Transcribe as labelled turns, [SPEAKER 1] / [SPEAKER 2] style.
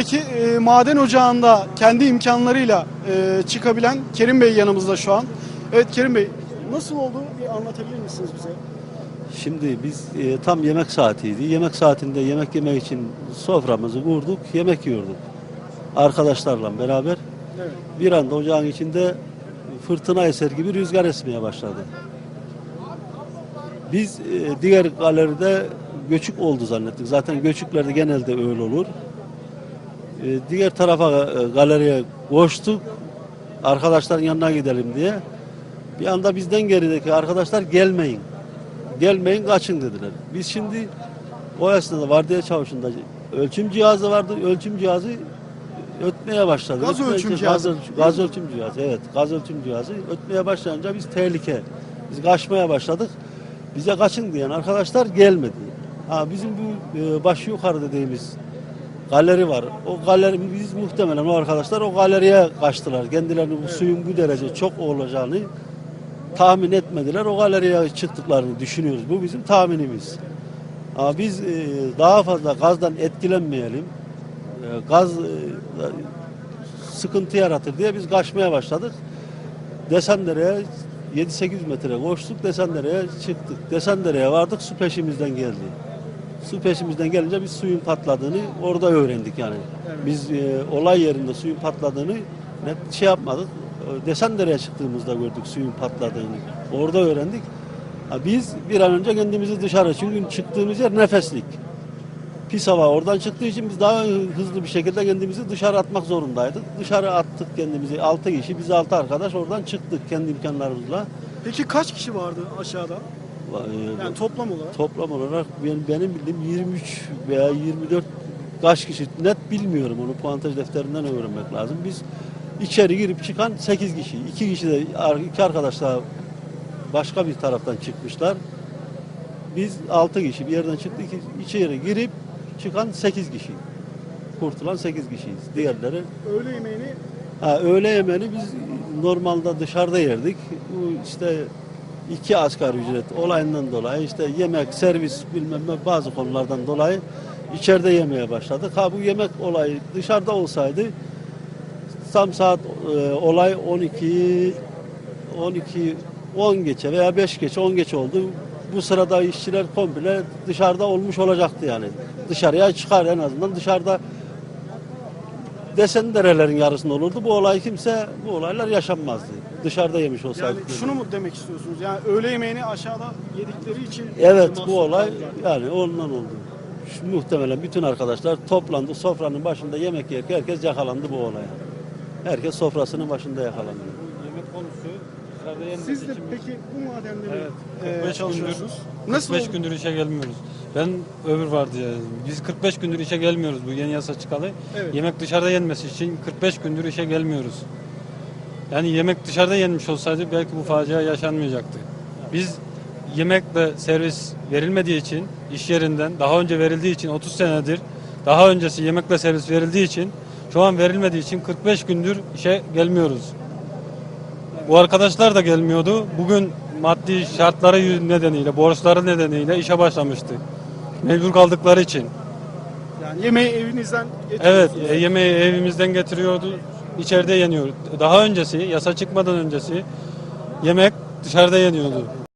[SPEAKER 1] Türkiye'deki e, maden ocağında kendi imkanlarıyla e, çıkabilen Kerim Bey yanımızda şu an. Evet Kerim Bey nasıl oldu bir anlatabilir misiniz bize?
[SPEAKER 2] Şimdi biz e, tam yemek saatiydi. Yemek saatinde yemek yemek için soframızı kurduk, yemek yiyorduk. Arkadaşlarla beraber
[SPEAKER 1] Evet.
[SPEAKER 2] bir anda ocağın içinde fırtına eser gibi rüzgar esmeye başladı. Biz e, diğer galeride göçük oldu zannettik. Zaten göçüklerde genelde öyle olur. E, diğer tarafa e, galeriye koştuk. Arkadaşların yanına gidelim diye. Bir anda bizden gerideki arkadaşlar gelmeyin. Gelmeyin kaçın dediler. Biz şimdi o esnada vardiya çavuşunda ölçüm cihazı vardı. Ölçüm cihazı ötmeye başladı.
[SPEAKER 1] Gaz
[SPEAKER 2] Ötmeye-
[SPEAKER 1] ölçüm cihazı.
[SPEAKER 2] Gaz, gaz ölçüm cihazı evet. Gaz ölçüm cihazı ötmeye başlayınca biz tehlike. Biz kaçmaya başladık. Bize kaçın diyen arkadaşlar gelmedi. Ha bizim bu e, başı yukarı dediğimiz galeri var. O galeri biz muhtemelen o arkadaşlar o galeriye kaçtılar. Kendilerini bu suyun bu derece çok olacağını tahmin etmediler. O galeriye çıktıklarını düşünüyoruz. Bu bizim tahminimiz. Ama biz e, daha fazla gazdan etkilenmeyelim. E, gaz e, sıkıntı yaratır diye biz kaçmaya başladık. Desendere'ye 7-8 metre koştuk. Desendere'ye çıktık. Desendere'ye vardık. Su peşimizden geldi. Su peşimizden gelince biz suyun patladığını orada öğrendik yani. Biz e, olay yerinde suyun patladığını net şey yapmadık. E, Desendere'ye çıktığımızda gördük suyun patladığını. Orada öğrendik. Ha, biz bir an önce kendimizi dışarı çünkü çıktığımız yer nefeslik. Pis hava oradan çıktığı için biz daha hızlı bir şekilde kendimizi dışarı atmak zorundaydık. Dışarı attık kendimizi. 6 kişi, biz 6 arkadaş oradan çıktık kendi imkanlarımızla.
[SPEAKER 1] Peki kaç kişi vardı aşağıda? Yani toplam olarak.
[SPEAKER 2] Toplam olarak benim, benim bildiğim 23 veya 24 kaç kişi net bilmiyorum onu puantaj defterinden öğrenmek lazım. Biz içeri girip çıkan 8 kişi. 2 kişi de iki arkadaş daha başka bir taraftan çıkmışlar. Biz 6 kişi bir yerden çıktık. içeri girip çıkan 8 kişi. Kurtulan 8 kişiyiz. Diğerleri
[SPEAKER 1] Öğle yemeğini
[SPEAKER 2] Ha, öğle yemeğini biz normalde dışarıda yerdik. Bu işte iki asgari ücret olayından dolayı işte yemek, servis bilmem ne bazı konulardan dolayı içeride yemeye başladık. Ha bu yemek olayı dışarıda olsaydı tam saat e, olay 12 12 10 geçe veya 5 geçe 10 geç oldu. Bu sırada işçiler komple dışarıda olmuş olacaktı yani. Dışarıya çıkar en azından dışarıda desen derelerin yarısında olurdu. Bu olay kimse, bu olaylar yaşanmazdı. Dışarıda yemiş
[SPEAKER 1] yani
[SPEAKER 2] olsaydı.
[SPEAKER 1] şunu mu demek istiyorsunuz? Yani öğle yemeğini aşağıda yedikleri için
[SPEAKER 2] Evet bu olay yani ondan oldu. Şu, muhtemelen bütün arkadaşlar toplandı sofranın başında yemek yerken herkes yakalandı bu olaya. Herkes sofrasının başında yakalandı.
[SPEAKER 3] Yemek konusu dışarıda yenmesi
[SPEAKER 1] Siz de peki bu madende
[SPEAKER 3] Evet,
[SPEAKER 1] e,
[SPEAKER 3] 45
[SPEAKER 1] çalışıyorsunuz? Nasıl
[SPEAKER 3] 45
[SPEAKER 1] oldu?
[SPEAKER 3] gündür işe gelmiyoruz. Ben öbür vardı ya. Biz 45 gündür işe gelmiyoruz bu yeni yasa çıkalı.
[SPEAKER 1] Evet.
[SPEAKER 3] Yemek dışarıda yenmesi için 45 gündür işe gelmiyoruz. Yani yemek dışarıda yenmiş olsaydı belki bu facia yaşanmayacaktı. Biz yemekle servis verilmediği için iş yerinden daha önce verildiği için 30 senedir daha öncesi yemekle servis verildiği için şu an verilmediği için 45 gündür işe gelmiyoruz. Bu arkadaşlar da gelmiyordu. Bugün maddi şartları nedeniyle, borçları nedeniyle işe başlamıştı. Mecbur kaldıkları için.
[SPEAKER 1] Yani yemeği evinizden
[SPEAKER 3] Evet,
[SPEAKER 1] getiriyorsunuz.
[SPEAKER 3] e, yemeği evimizden getiriyordu. içeride yeniyor. Daha öncesi, yasa çıkmadan öncesi yemek dışarıda yeniyordu.